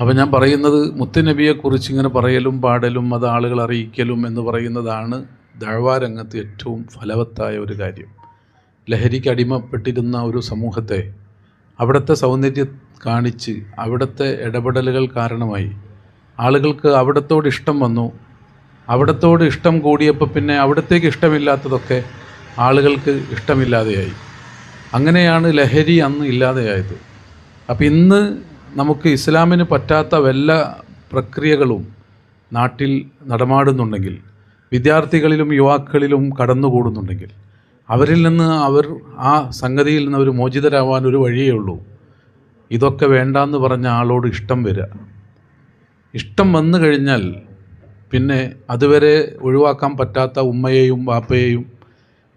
അപ്പം ഞാൻ പറയുന്നത് മുത്തുനബിയെക്കുറിച്ച് ഇങ്ങനെ പറയലും പാടലും അത് ആളുകൾ അറിയിക്കലും എന്ന് പറയുന്നതാണ് ദഴവാരംഗത്ത് ഏറ്റവും ഫലവത്തായ ഒരു കാര്യം. ലഹരിക്ക് അടിമപ്പെട്ടിരുന്ന ഒരു സമൂഹത്തെ അവിടുത്തെ സൗന്ദര്യം കാണിച്ച് അവിടുത്തെ ഇടപെടലുകൾ കാരണമായി. ആളുകൾക്ക് അവിടത്തോട് ഇഷ്ടം വന്നു. അവിടത്തോട് ഇഷ്ടം കൂടിയപ്പോൾ പിന്നെ അവിടത്തേക്ക് ഇഷ്ടമില്ലാത്തതൊക്കെ ആളുകൾക്ക് ഇഷ്ടമില്ലാതെയായി. അങ്ങനെയാണ് ലഹരി അന്ന് ഇല്ലാതെയായത്. അപ്പം ഇന്ന് നമുക്ക് ഇസ്ലാമിന് പറ്റാത്ത വല്ല പ്രക്രിയകളും നാട്ടിൽ നടമാടുന്നുണ്ടെങ്കിൽ വിദ്യാർത്ഥികളിലും യുവാക്കളിലും കടന്നുകൂടുന്നുണ്ടെങ്കിൽ അവരിൽ നിന്ന് അവർ ആ സംഗതിയിൽ നിന്ന് അവർ മോചിതരാവാൻ ഒരു വഴിയേ ഉള്ളൂ. ഇതൊക്കെ വേണ്ടാന്ന് പറഞ്ഞ ആളോട് ഇഷ്ടം വരിക. ഇഷ്ടം വന്നു കഴിഞ്ഞാൽ പിന്നെ അതുവരെ ഒഴിവാക്കാൻ പറ്റാത്ത ഉമ്മയെയും വാപ്പയെയും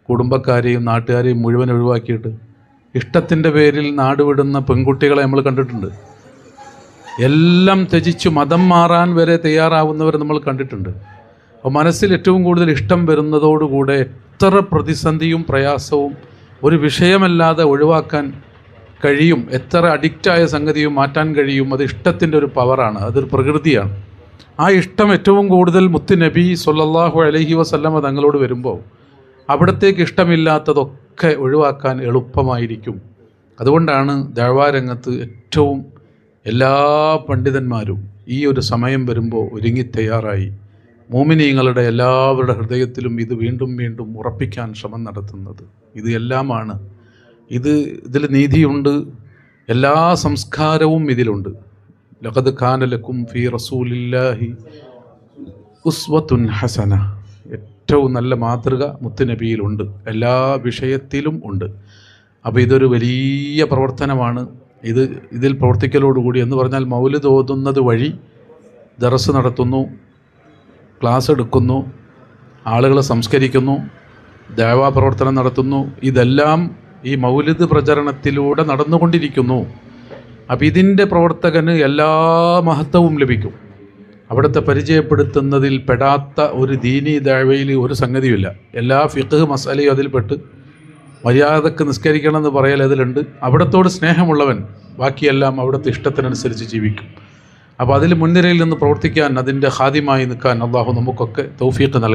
കുടുംബക്കാരെയും നാട്ടുകാരെയും മുഴുവൻ ഒഴിവാക്കിയിട്ട് ഇഷ്ടത്തിന്റെ പേരിൽ നാടുവിടുന്ന പെൺകുട്ടികളെ നമ്മൾ കണ്ടിട്ടുണ്ട്. എല്ലാം ത്യജിച്ച് മതം മാറാൻ വരെ തയ്യാറാവുന്നവരെ നമ്മൾ കണ്ടിട്ടുണ്ട്. അപ്പോൾ മനസ്സിൽ ഏറ്റവും കൂടുതൽ ഇഷ്ടം വരുന്നതോടുകൂടെ എത്ര പ്രതിസന്ധിയും പ്രയാസവും ഒരു വിഷയമല്ലാതെ ഒഴിവാക്കാൻ കഴിയും എത്ര അഡിക്റ്റായ സംഗതിയും മാറ്റാൻ കഴിയും അത് ഇഷ്ടത്തിന്റെ ഒരു പവറാണ് അതൊരു പ്രകൃതിയാണ്. ആ ഇഷ്ടം ഏറ്റവും കൂടുതൽ മുത്ത് നബി സൊല്ലാഹു അലഹി വസല്ലമ തങ്ങളോട് വരുമ്പോൾ അവിടത്തേക്ക് ഇഷ്ടമില്ലാത്തതൊക്കെ ഒഴിവാക്കാൻ എളുപ്പമായിരിക്കും. അതുകൊണ്ടാണ് ദഴവാരംഗത്ത് ഏറ്റവും എല്ലാ പണ്ഡിതന്മാരും ഈ ഒരു സമയം വരുമ്പോൾ ഒരുങ്ങി തയ്യാറായി. മോമിനിയങ്ങളുടെ എല്ലാവരുടെ ഹൃദയത്തിലും ഇത് വീണ്ടും വീണ്ടും ഉറപ്പിക്കാൻ ശ്രമം നടത്തുന്നത്. ഇത് എല്ലാമാണ്. ഇത് ഇതിൽ നീതിയുണ്ട്. എല്ലാ സംസ്കാരവും ഇതിലുണ്ട്. ലഖദ് ഖാനലക്കും ഫി റസൂലില്ലാഹി ഉസ്വത്തുൻ ഹസന. ഏറ്റവും നല്ല മാതൃക മുത്തുനബിയിലുണ്ട്. എല്ലാ വിഷയത്തിലും ഉണ്ട്. അപ്പോൾ ഇതൊരു വലിയ പ്രവർത്തനമാണ്. ഇത് ഇതിൽ പ്രവർത്തിക്കലോടുകൂടി എന്ന് പറഞ്ഞാൽ മൗലിദ് ഓതുന്നത് വഴി ദറസ് നടത്തുന്നു ക്ലാസ് എടുക്കുന്നു ആളുകളെ സംസ്കരിക്കുന്നു ദേവാ പ്രവർത്തനം നടത്തുന്നു. ഇതെല്ലാം ഈ മൗലിദ് പ്രചരണത്തിലൂടെ നടന്നുകൊണ്ടിരിക്കുന്നു. അപ്പം ഇതിന്റെ പ്രവർത്തകന് എല്ലാ മഹത്വവും ലഭിക്കും. അവിടുത്തെ പരിചയപ്പെടുത്തുന്നതിൽ പെടാത്ത ഒരു ദീനി ദഴവയിൽ ഒരു സംഗതിയുമില്ല. എല്ലാ ഫിഖ് മസാലയും അതിൽപ്പെട്ട് മര്യാദയ്ക്ക് നിസ്കരിക്കണം എന്ന് പറയൽ അതിലുണ്ട്. അവിടത്തോട് സ്നേഹമുള്ളവൻ ബാക്കിയെല്ലാം അവിടുത്തെ ഇഷ്ടത്തിനനുസരിച്ച് ജീവിക്കും. അപ്പോൾ അതിൽ മുൻനിരയിൽ നിന്ന് പ്രവർത്തിക്കാൻ അതിന്റെ ഹാദ്യമായി നിൽക്കാൻ അള്ളാഹു നമുക്കൊക്കെ തൗഫീഖ് നൽകും